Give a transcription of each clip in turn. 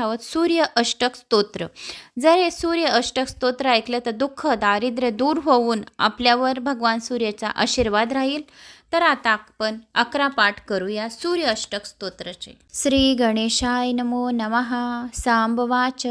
आहोत सूर्य अष्टक स्तोत्र. जर हे सूर्य अष्टक स्तोत्र ऐकलं तर दुःख दारिद्र्य दूर होऊन आपल्यावर भगवान सूर्याचा आशीर्वाद राहील. तर आता आपण अकरा पाठ करूया सूर्य अष्टक स्तोत्रचे. श्री गणेशाय नमो नमः. सांबवाच.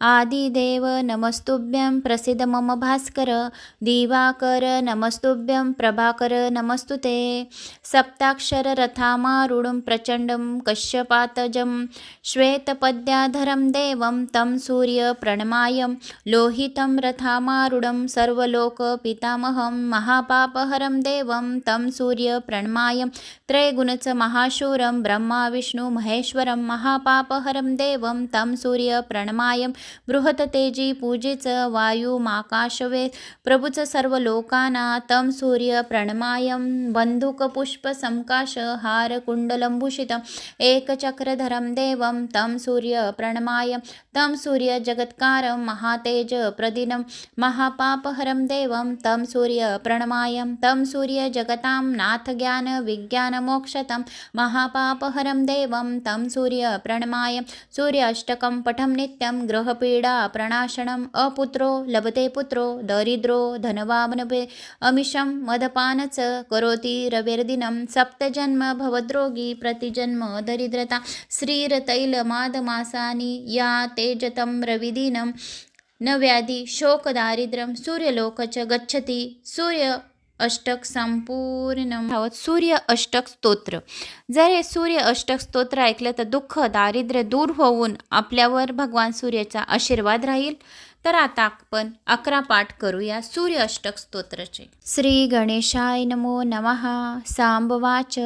आदिदेव नमस्तुभ्यं. प्रसिद्ध मम भास्कर. दिवाकर नमस्तुभ्यं. प्रभाकर नमस्तु ते सप्ताक्षर रथामारूढं प्रचण्डं कश्यपातजं. श्वेतपद्याधरं देवं तं सूर्य प्रणमायं. लोहितं रथामारूढं सर्वलोकपितामहं महापापहरं देवं तं सूर्य प्रणमायं त्रयगुणच महाशूरं ब्रह्मा विष्णु महेश्वरं महापापहरं देवं तं सूर्य प्रणमायं बृहत्तेजी पूजेच वायुमाकाशवे प्रभुच सर्व लोकाना तं सूर्य प्रणमायं बन्धुकपुष्पसंकाश हारकुण्डलम्भूषितम् एकचक्रधरं देवं तं सूर्य प्रणमाय तं सूर्य जगत्कारं महातेज प्रदिनं महापापहरं देवं तं सूर्य प्रणमाय तं सूर्य जगतां नाथ नाथज्ञानविज्ञानमोक्षतं महापापहरं देवं तं सूर्यप्रणमाय सूर्याष्टकं सूर्य अष्टकं पठं नित्यं गृहपीडा प्रणाशनम् अपुत्रो लभते पुत्रो दरिद्रो धनवामनभे अमिषं मदपानच करोति रविर्दिनं सप्तजन्म भवद्रोगी प्रतिजन्म दरिद्रता श्रीरतैलमादमासानि या तेजतं रविदिनं न व्याधि शोकदारिद्र्यं सूर्यलोक च गच्छति सूर्य अष्टक संपूर्ण आहोत सूर्य अष्टक स्तोत्र. जर हे सूर्य अष्टक स्तोत्र ऐकलं तर दुःख दारिद्र्य दूर होऊन आपल्यावर भगवान सूर्याचा आशीर्वाद राहील. तर आता आपण अकरा पाठ करूया सूर्य अष्टक स्तोत्रचे. श्री गणेशाय नमो नमः. सांबवाच.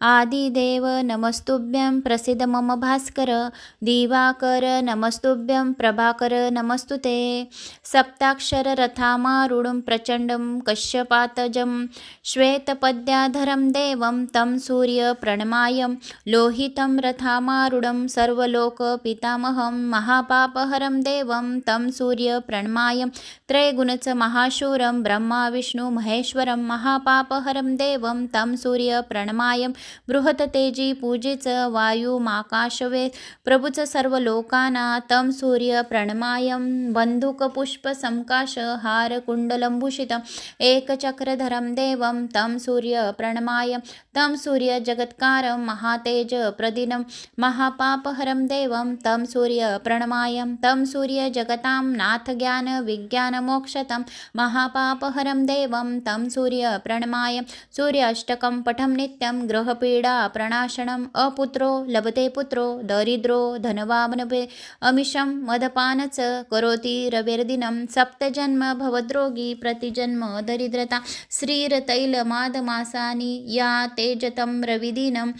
आदिदेव नमस्तुभ्यं प्रसिद्ध मम भास्कर. दिवाकर नमस्तुभ्यं प्रभाकर नमस्तु ते सप्ताक्षर रथामारूढं प्रचण्डं कश्यपातजं. श्वेतपद्याधरं देवं तं सूर्य प्रणमायं लोहितं रथामारूढं सर्वलोकपितामहं. महापापहरं देवं तं सूर्य प्रणमाय त्रयगुणच महाशूरं ब्रह्मा विष्णु महेश्वरं महापापहरं देवं तं सूर्य प्रणमाय बृहत्तेजी पूजेच वायुमाकाशवे प्रभुच सर्व लोकाना तं सूर्य प्रणमायं बन्धुकपुष्पसंकाश हारकुण्डलम्भूषितम् एकचक्रधरं देवं तं सूर्य प्रणमाय तं सूर्य जगत्कारं महातेज प्रदिनं महापापहरं देवं तं सूर्य प्रणमाय तं सूर्य जगतां नाथ नाथज्ञानविज्ञानमोक्षतं महापापहरं देवं तं सूर्य सूर्याष्टकं सूर्य अष्टकं पठं नित्यं गृहपीडा प्रणाशनम् अपुत्रो लभते पुत्रो दरिद्रो धनवामनभे अमिषं मदपानच करोति रविर्दिनं। सप्तजन्म भवद्रोगी प्रतिजन्म दरिद्रता। श्रीरतैलमादमासानि या तेजतं रविदिनं।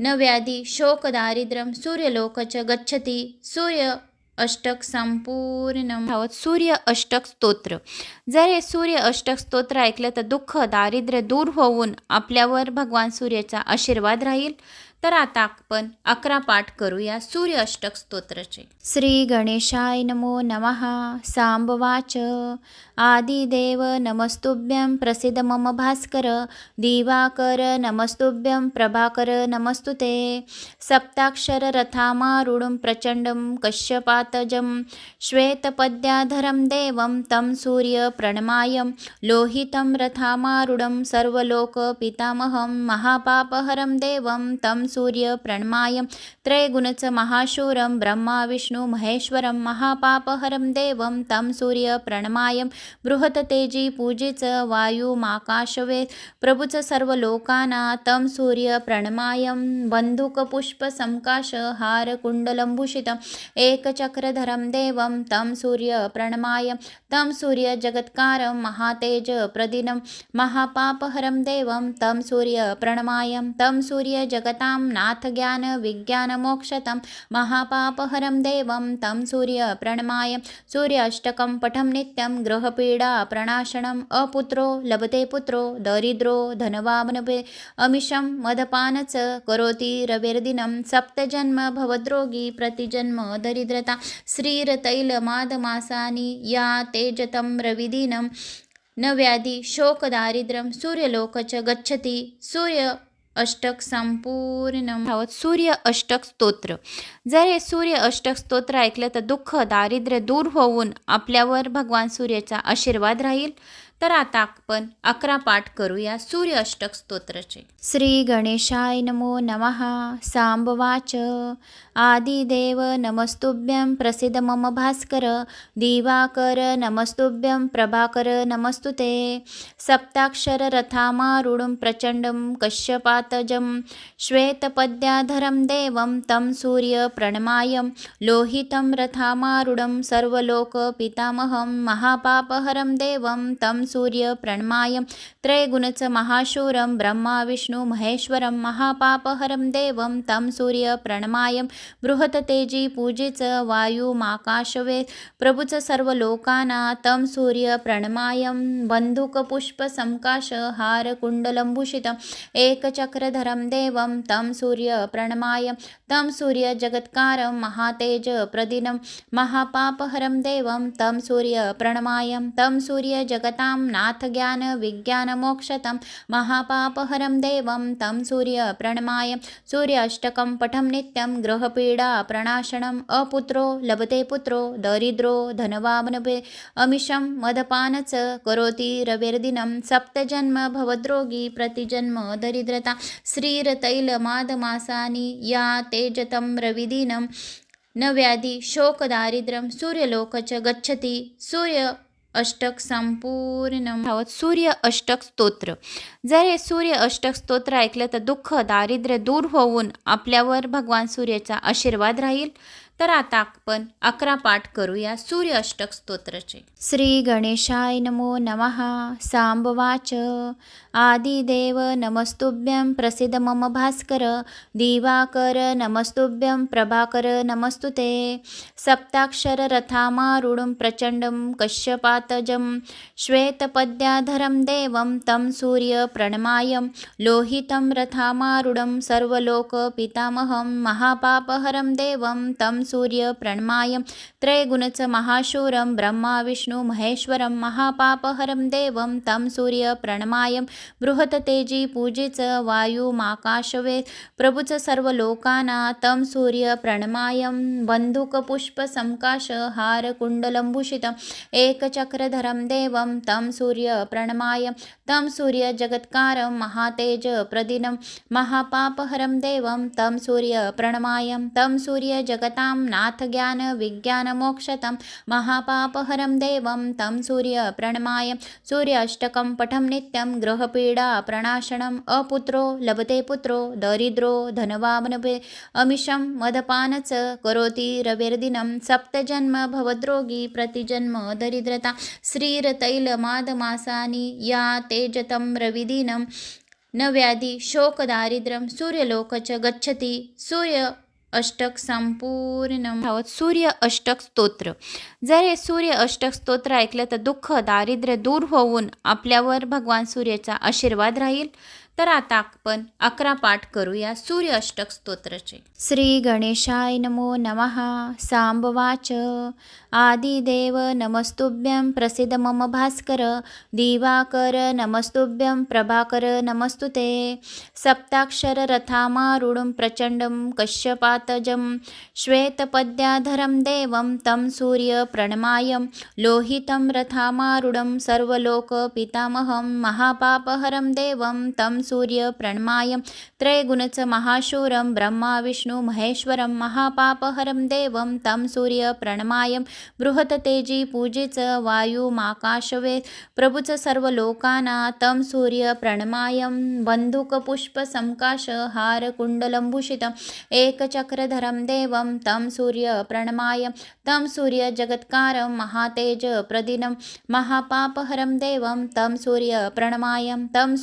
न व्याधि शोकदारिद्र्यं सूर्यलोक च गच्छति। सूर्य अष्टक संपूर्ण. आहोत सूर्य अष्टक स्तोत्र. जर हे सूर्य अष्टक स्तोत्र ऐकलं तर दुःख दारिद्र्य दूर होऊन आपल्यावर भगवान सूर्याचा आशीर्वाद राहील. तर आता आपण अकरा पाठ करूया सूर्य अष्टक स्तोत्रचे. श्री गणेशाय नमो नमः. सांबवाच. आदिदेव नमस्तुभ्यं प्रसिद्ध मम भास्कर. दिवाकर नमस्तुभ्यं प्रभाकर नमस्तु ते सप्ताक्षररथामारुढं प्रचण्डं कश्यपातजं. श्वेतपद्याधरं देवं तं सूर्य प्रणमायं. लोहितं रथामारूढं सर्वलोकपितामहं. महापापहरं देवं तं सूर्य प्रणमायं त्रयगुणच महाशूरं ब्रह्मा विष्णु महेश्वरं महापापहरं देवं तं सूर्य प्रणमायं बृहत्तेजी पूजेच वायुमाकाशवे प्रभुच सर्व लोकाना तं सूर्य प्रणमायं बन्धुकपुष्पसंकाश हारकुण्डलम्भूषितम् एकचक्रधरं देवं तं सूर्य प्रणमाय तं सूर्य जगत्कारं महातेज प्रदिनं महापापहरं देवं तं सूर्य प्रणमाय तं सूर्य जगतां नाथ नाथज्ञानविज्ञानमोक्षतं महापापहरं देवं तं सूर्य सूर्याष्टकं पठं नित्यं गृहपीडा प्रणाशनम् अपुत्रो लभते पुत्रो दरिद्रो धनवामनपे अमिषं मदपानच करोति रविर्दिनं। सप्तजन्म भवद्रोगी प्रतिजन्म दरिद्रता। श्रीरतैलमादमासानि या तेजतं रविदिनं। न व्याधि शोकदारिद्र्यं सूर्यलोक च गच्छति। सूर्य अष्टक संपूर्ण भावत सूर्य अष्टक स्तोत्र. जर हे सूर्य अष्टक स्तोत्र ऐकलं तर दुःख दारिद्र्य दूर होऊन आपल्यावर भगवान सूर्याचा आशीर्वाद राहील. तर आता आपण अकरा पाठ करूया सूर्य अष्टक स्तोत्राचे. श्री गणेशाय नमो नमः. सांबवाच. आदिदेव नमस्तुभ्यं प्रसिद्ध मम भास्कर. दिवाकर नमस्तुभ्यं प्रभाकर नमस्तु ते सप्ताक्षररथामारूढं प्रचण्डं कश्यपातजं. श्वेतपद्याधरं देवं तं सूर्यप्रणमायं लोहितं रथामारूढं सर्वलोकपितामहं महापापहरं देवं तं सूर्यप्रणमायं त्रयगुणच महाशूरं ब्रह्मा विष्णु महेश्वरं महापापहरं देवं। तं सूर्यप्रणमायं बृहत्तेजी पूजेच वायुमाकाशवे प्रभुच सर्व लोकाना तं सूर्यप्रणमायं बन्धुकपुष्पसंकाश हारकुण्डलम्भूषितम् एकचक्रधरं देवं। तं सूर्यप्रणमायं तं सूर्यजगत्कारं महातेजप्रदिनं महापापहरं देवं। तं सूर्यप्रणमायं तं सूर्यजगतां नाथज्ञानविज्ञानमोक्षतं महापापहरं देवं तं सूर्यप्रणमाय सूर्याष्टकं पठं नित्यं गृहपीडाप्रणाशनम् अपुत्रो लभते पुत्रो दरिद्रो धनवामनपे अमिषं मदपानच करोति रविर्दिनं सप्तजन्म भवद्रोगी प्रतिजन्म दरिद्रता श्रीरतैलमादमासानि या तेजतं रविदिनं न व्याधि शोकदारिद्र्यं सूर्यलोक च गच्छति सूर्य अष्टक संपूर्ण भावत सूर्य अष्टक स्तोत्र. जर हे सूर्य अष्टक स्तोत्र ऐकलं तर दुःख दारिद्र्य दूर होऊन आपल्यावर भगवान सूर्याचा आशीर्वाद राहील. तर आता आपण अकरा पाठ करूया सूर्य अष्टक स्तोत्राचे श्री गणेशाय नमो नमः. सांबवाच. आदिदेव नमस्तुभ्यं प्रसिद्ध मम भास्कर. दिवाकर नमस्तुभ्यं प्रभाकर नमस्तु ते सप्ताक्षररथामारूढं प्रचण्डं कश्यपातजं. श्वेतपद्याधरं देवं तं सूर्यप्रणमायं लोहितं रथामारूढं सर्वलोकपितामहं. महापापहरं देवं तं सूर्यप्रणमायं त्रयगुणच महाशूरं ब्रह्मा विष्णु महेश्वरं महापापहरं देवं। तं सूर्यप्रणमायं बृहत्तेजी पूजेच वायुमाकाशवे प्रभुच सर्व लोकाना तं सूर्यप्रणमायं बन्धुकपुष्पसङ्काश हारकुण्डलम्भूषितम् एकचक्रधरं देवं। तं सूर्यप्रणमायं तं सूर्यजगत्कारं महातेजप्रदिनं महापापहरं देवं। तं सूर्यप्रणमायं तं सूर्यजगतां नाथज्ञानविज्ञानमोक्षतं महापापहरं देवं तं सूर्यप्रणमायं सूर्याष्टकं पठं नित्यं गृहपीडाप्रणाशनम् अपुत्रो लभते पुत्रो दरिद्रो धनवामनपे अमिषं मदपानच करोति रविर्दिनं सप्तजन्म भवद्रोगी प्रतिजन्म दरिद्रता श्रीरतैलमादमासानि या तेजतं रविदिनं न व्याधि शोकदारिद्र्यं सूर्यलोक च गच्छति सूर्य अष्टक संपूर्ण. भावत सूर्य अष्टक स्तोत्र. जर हे सूर्य अष्टक स्तोत्र ऐकलं तर दुःख दारिद्र्य दूर होऊन आपल्यावर भगवान सूर्याचा आशीर्वाद राहील. तर आता आपण अकरा पाठ करूया सूर्य अष्टक स्तोत्रचे. श्री गणेशाय नमो नमः. सांबवाच. आदिदेव नमस्तुभ्यं प्रसिद्ध मम भास्कर. दिवाकर नमस्तुभ्यं प्रभाकर नमस्तु ते सप्ताक्षररथामारूढं प्रचण्डं कश्यपातजं. श्वेतपद्याधरं देवं तं सूर्यप्रणमायं लोहितं रथामारूढं सर्वलोकपितामहं महापापहरं देवं तं सूर्यप्रणमायं त्रयगुणच महाशूरं ब्रह्मा विष्णु महेश्वरं महापापहरं देवं तं सूर्यप्रणमायं बृहत्तेजी पूजेच वायुमाकाशवे प्रभुच सर्व लोकाना तं सूर्यप्रणमायं बन्धुकपुष्पसङ्काश हारकुण्डलम्भूषितम् एकचक्रधरं देवं तं सूर्यप्रणमायं तं सूर्यजगत्कारं महातेजप्रदिनं महापापहरं देवं तं सूर्यप्रणमायं तं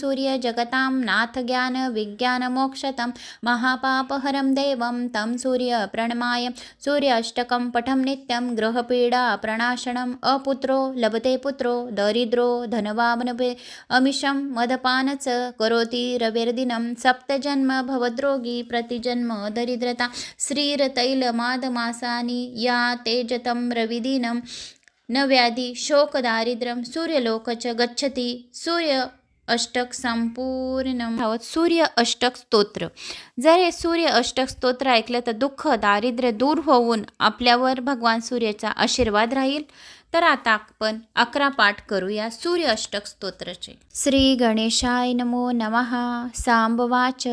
सूर्यजगतां नाथज्ञानविज्ञानमोक्षतं महापापहरं देवं तं सूर्यप्रणमाय सूर्याष्टकं पठं नित्यं गृहपीडाप्रणाशनम् अपुत्रो लभते पुत्रो दरिद्रो धनवामनपे अमिषं मदपानच करोति रविर्दिनं सप्तजन्म भवद्रोगी प्रतिजन्म दरिद्रता श्रीरतैलमादमासानि या तेजतं रविदिनं न व्याधी शोकदारिद्र्यं सूर्यलोक च गच्छति सूर्य अष्टक संपूर्ण. धावत सूर्य अष्टक स्तोत्र. जर हे सूर्य अष्टक स्तोत्र ऐकलं तर दुःख दारिद्र्य दूर होऊन आपल्यावर भगवान सूर्याचा आशीर्वाद राहील. तर आता आपण अकरा पाठ करूया सूर्य अष्टक स्तोत्रचे. श्री गणेशाय नमो नमः. सांबवाच.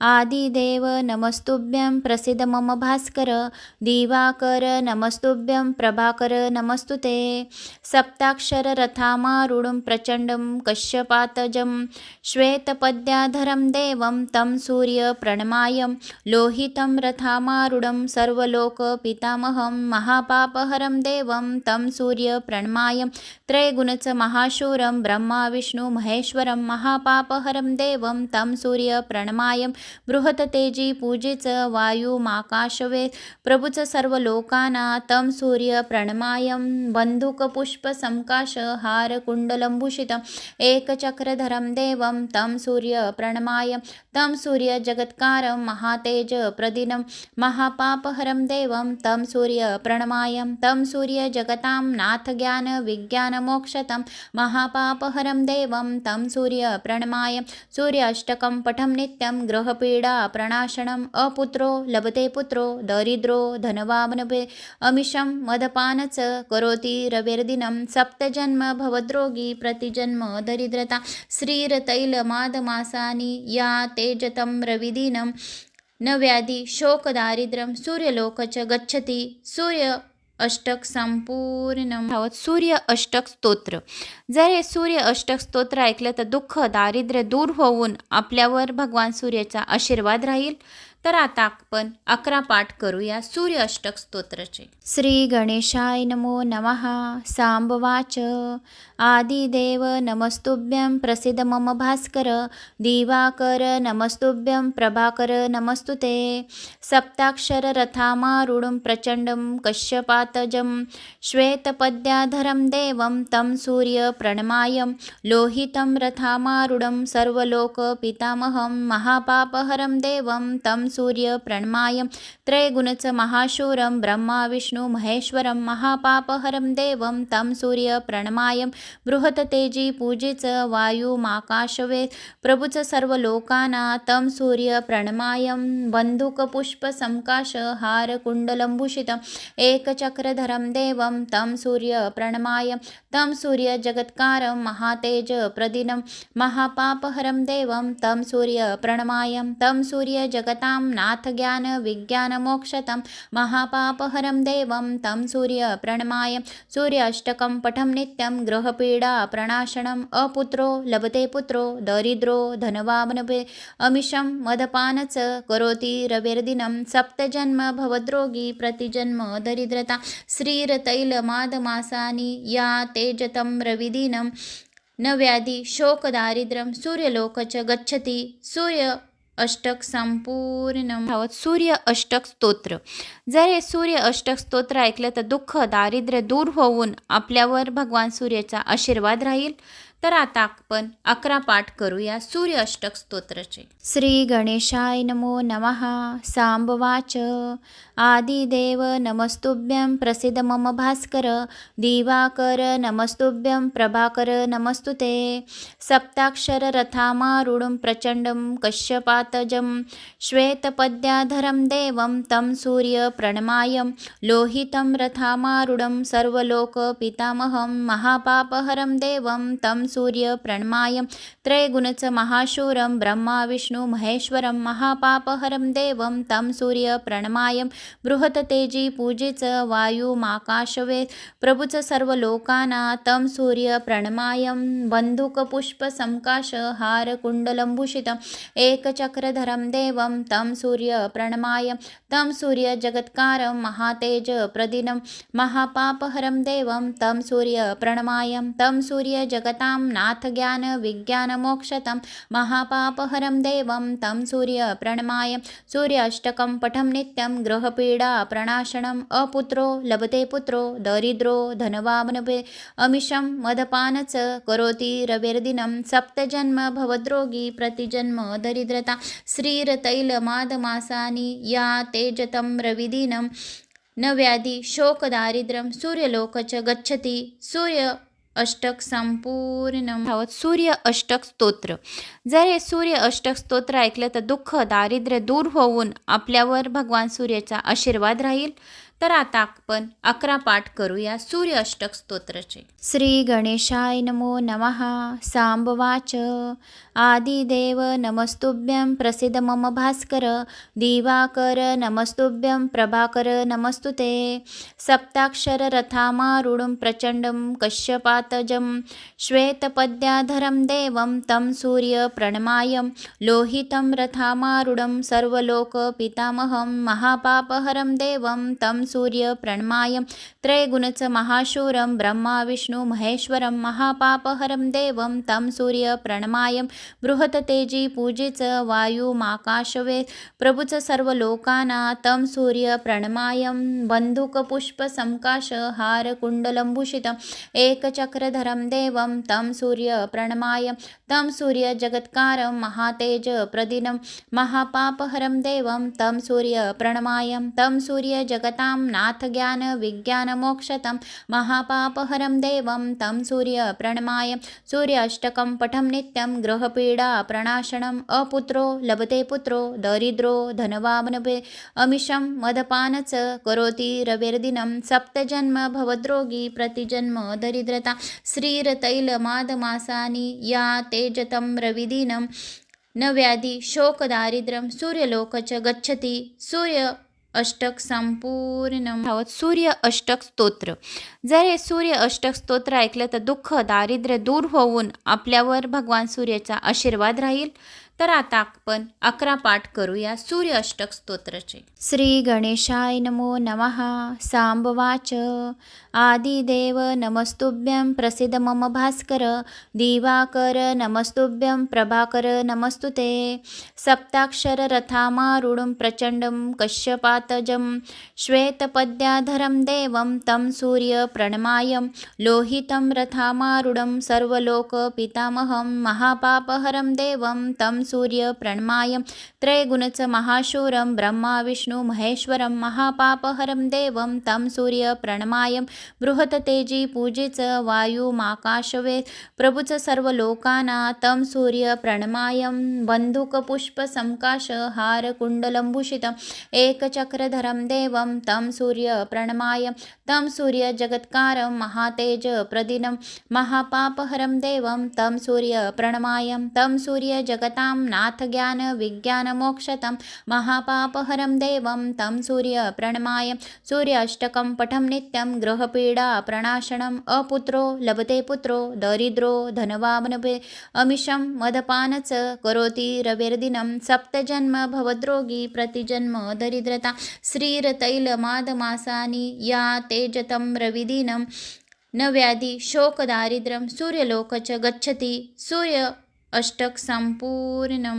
आदिदेव नमस्तुभ्यं प्रसिद्ध मम भास्कर. दिवाकर नमस्तुभ्यं प्रभाकर नमस्तु ते सप्ताक्षर रथामारूढं प्रचण्डं कश्यपातजं. श्वेतपद्याधरं देवं तं सूर्य प्रणमायं. लोहितं रथामारूढं सर्वलोकपितामहं महापापहरं देवं तं सूर्य प्रणमायं त्रयगुणच महाशूरं ब्रह्मा विष्णु महेश्वरं महापापहरं देवं तं सूर्य प्रणमायं बृहत्तेजी पूजेच वायुमाकाशवे प्रभुच सर्व लोकाना तं सूर्य प्रणमायं बन्धुकपुष्पसंकाश हारकुण्डलम्भूषितम् एकचक्रधरं देवं तं सूर्य प्रणमायं तं सूर्य जगत्कारं महातेज प्रदिनं महापापहरं देवं तं सूर्य प्रणमायं तं सूर्य जगतां नाथज्ञान नाथज्ञानविज्ञानमोक्षतं महापापहरं देवं तं सूर्यप्रणमाय सूर्याष्टकं पठं नित्यं ग्रहपीडा प्रणाशनम् अपुत्रो लभते पुत्रो दरिद्रो धनवामनभे अमिषं मदपानच करोति रविर्दिनं सप्तजन्म भवद्रोगी प्रतिजन्म दरिद्रता श्रीरतैलमादमासानि या तेजतं रविदिनं न व्याधि शोकदारिद्र्यं च गच्छति सूर्य अष्टक संपूर्ण. धावत सूर्य अष्टक स्तोत्र. जर हे सूर्य अष्टक स्तोत्र ऐकलं तर दुःख दारिद्र्य दूर होऊन आपल्यावर भगवान सूर्याचा आशीर्वाद राहील. तर आता आपण अकरा पाठ करूया सूर्य अष्टक स्तोत्रचे. श्री गणेशाय नमो नमः. सांबवाच. आदिदेव नमस्तुभ्यं प्रसिद्ध मम भास्कर. दिवाकर नमस्तुभ्यं प्रभाकर नमस्तु ते सप्ताक्षर रथामारूढं प्रचण्डं कश्यपातजं. श्वेतपद्याधरं देवं तं सूर्य प्रणमायं. लोहितं रथामारूढं सर्वलोकपितामहं. महापापहरं देवं तं सूर्य प्रणमायं त्रयगुणच महाशूरं ब्रह्मा विष्णु महेश्वरं महापापहरं देवं तं सूर्य प्रणमाय बृहत तेजी पूजेच वायुमाकाशवे प्रभुच सर्व लोकाना तं सूर्य प्रणमायं बन्धुकपुष्पसंकाश हारकुण्डलम्भूषितम् एकचक्रधरं देवं तं सूर्य प्रणमायं तं सूर्य जगत्कारं महातेज प्रदिनं महापापहरं देवं तं सूर्य प्रणमायं तं सूर्य जगतां नाथज्ञान नाथज्ञानविज्ञानमोक्षतं महापापहरं देवं तं सूर्य प्रणमायं। सूर्याष्टकं पठं नित्यं ग्रहपीडा प्रणाशनम् अपुत्रो लभते पुत्रो दरिद्रो धनवामनभे अमिषं मदपानच करोति रविर्दिनं। सप्तजन्म भवद्रोगी प्रतिजन्म दरिद्रता। श्रीरतैलमादमासानि या तेजतं रविदिनं। न व्याधि शोकदारिद्र्यं सूर्यलोक च गच्छति। सूर्य अष्टक संपूर्ण. धावत सूर्य अष्टक स्तोत्र. जर हे सूर्य अष्टक स्तोत्र ऐकलं तर दुःख दारिद्र्य दूर होऊन आपल्यावर भगवान सूर्याचा आशीर्वाद राहील. तर आता आपण अकरा पाठ करूया सूर्य अष्टक स्तोत्रचे. श्री गणेशाय नमो नमः. सांबवाच. आदिदेव नमस्तुभ्यं. प्रसिद्ध मम भास्कर. दिवाकर नमस्तुभ्यं. प्रभाकर नमस्तु ते सप्ताक्षररथामारूढं प्रचण्डं कश्यपातजं. श्वेतपद्याधरं देवं. तं सूर्य प्रणमायं. लोहितं रथामारूढं सर्वलोकपितामहं महापापहरं देवं. तं सूर्य प्रणमायं त्रयगुणच महाशूरं ब्रह्मा विष्णु महेश्वरं महापापहरं देवं तं सूर्य प्रणमायं बृहत्तेजी पूजेच वायुमाकाशवे प्रभुच सर्व लोकाना तं सूर्य प्रणमायं बन्धुकपुष्पसंकाश हारकुण्डलम्भूषितम् एकचक्रधरं देवं तं सूर्य प्रणमायं तं सूर्य जगत्कारं महातेज प्रदिनं महापापहरं देवं तं सूर्य प्रणमायं तं सूर्य जगतां नाथज्ञान नाथज्ञानविज्ञानमोक्षतं महापापहरं देवं तं सूर्य प्रणमायं। सूर्याष्टकं पठं नित्यं ग्रहपीडा प्रणाशनम् अपुत्रो लभते पुत्रो दरिद्रो धनवामनभे अमिषं मदपानच करोति रविर्दिनं। सप्तजन्म भवद्रोगी प्रतिजन्म दरिद्रता। श्रीरतैलमादमासानि या तेजतं रविदिनं। न व्याधि शोकदारिद्र्यं सूर्यलोक च गच्छति। सूर्य अष्टक संपूर्ण धावत सूर्य अष्टक स्तोत्र. जर हे सूर्य अष्टक स्तोत्र ऐकलं तर दुःख दारिद्र्य दूर होऊन आपल्यावर भगवान सूर्याचा आशीर्वाद राहील. तर आता आपण अकरा पाठ करूया सूर्य अष्टक स्तोत्राचे. श्री गणेशाय नमो नमः. सांबवाच. आदिदेव नमस्तुभ्यं प्रसिद्ध मम भास्कर. दिवाकर नमस्तुभ्यं प्रभाकर नमस्तु ते सप्ताक्षररथामारूढं प्रचण्डं कश्यपातजं. श्वेतपद्याधरं देवं तं सूर्यप्रणमायं लोहितं रथामारूढं सर्वलोकपितामहं महापापहरं देवं तं सूर्यप्रणमायं त्रयगुणच महाशूरं ब्रह्मा विष्णु महेश्वरं महापापहरं देवं। तं सूर्यप्रणमायं बृहत्तेजी पूजेच वायुमाकाशवे प्रभुच सर्व लोकाना तं सूर्यप्रणमायं बन्धुकपुष्पसङ्काश हारकुण्डलम्भूषितम् एकचक्रधरं देवं। तं सूर्यप्रणमायं तं सूर्यजगत्कारं महातेजप्रदिनं महापापहरं देवं। तं सूर्य प्रणमायं। तं ज्ञानं नाथज्ञानविज्ञानमोक्षतं महापापहरं देवं तं सूर्यप्रणमाय सूर्याष्टकं पठं नित्यं ग्रहपीडाप्रणाशनम् अपुत्रो लभते पुत्रो दरिद्रो धनवानभे अमिषं मदपानच करोति रविर्दिनं सप्तजन्म भवद्रोगी प्रतिजन्म दरिद्रता श्रीरतैलमादमासानि या तेजतं रविदिनं न व्याधि शोकदारिद्र्यं सूर्यलोक च गच्छति सूर्य अष्टक संपूर्ण. धावत सूर्य अष्टक स्तोत्र. जर हे सूर्य अष्टक स्तोत्र ऐकलं तर दुःख दारिद्र्य दूर होऊन आपल्यावर भगवान सूर्याचा आशीर्वाद राहील. तर आता आपण अकरा पाठ करूया सूर्य अष्टक स्तोत्राचे श्री गणेशाय नमो नमः. सांबवाच. आदिदेव नमस्तुभ्यं प्रसिद्ध मम भास्कर. दिवाकर नमस्तुभ्यं प्रभाकर नमस्तु ते सप्ताक्षररथामारूढं प्रचण्डं कश्यपातजं. श्वेतपद्याधरं देवं तं सूर्यप्रणमायं लोहितं रथामारूढं सर्वलोकपितामहं महापापहरं देवं तं सूर्यप्रणमायं त्रयगुणच महाशूरं ब्रह्मा विष्णु महेश्वरं महापापहरं देवं। तं सूर्यप्रणमायं बृहत्तेजी पूजेच वायुमाकाशवे प्रभुच सर्व लोकाना तं सूर्यप्रणमायं बन्धुकपुष्पसङ्काश हारकुण्डलम्भूषितम् एकचक्रधरं देवं। तं सूर्यप्रणमायं तं सूर्यजगत्कारं महातेजप्रदिनं महापापहरं देवं। तं सूर्यप्रणमायं तं सूर्यजगतां नाथज्ञानविज्ञानमोक्षतं महापापहरं देवं तं सूर्यप्रणमाय सूर्याष्टकं पठं नित्यं ग्रहपीडाप्रणाशनम् अपुत्रो लभते पुत्रो दरिद्रो धनवामनभे अमिषं मदपानच करोति रविर्दिनं सप्तजन्म भवद्रोगी प्रतिजन्म दरिद्रता श्रीरतैलमादमासानि या तेजतं रविदिनं न व्याधि शोकदारिद्र्यं सूर्यलोक च गच्छति सूर्य अष्टक संपूर्ण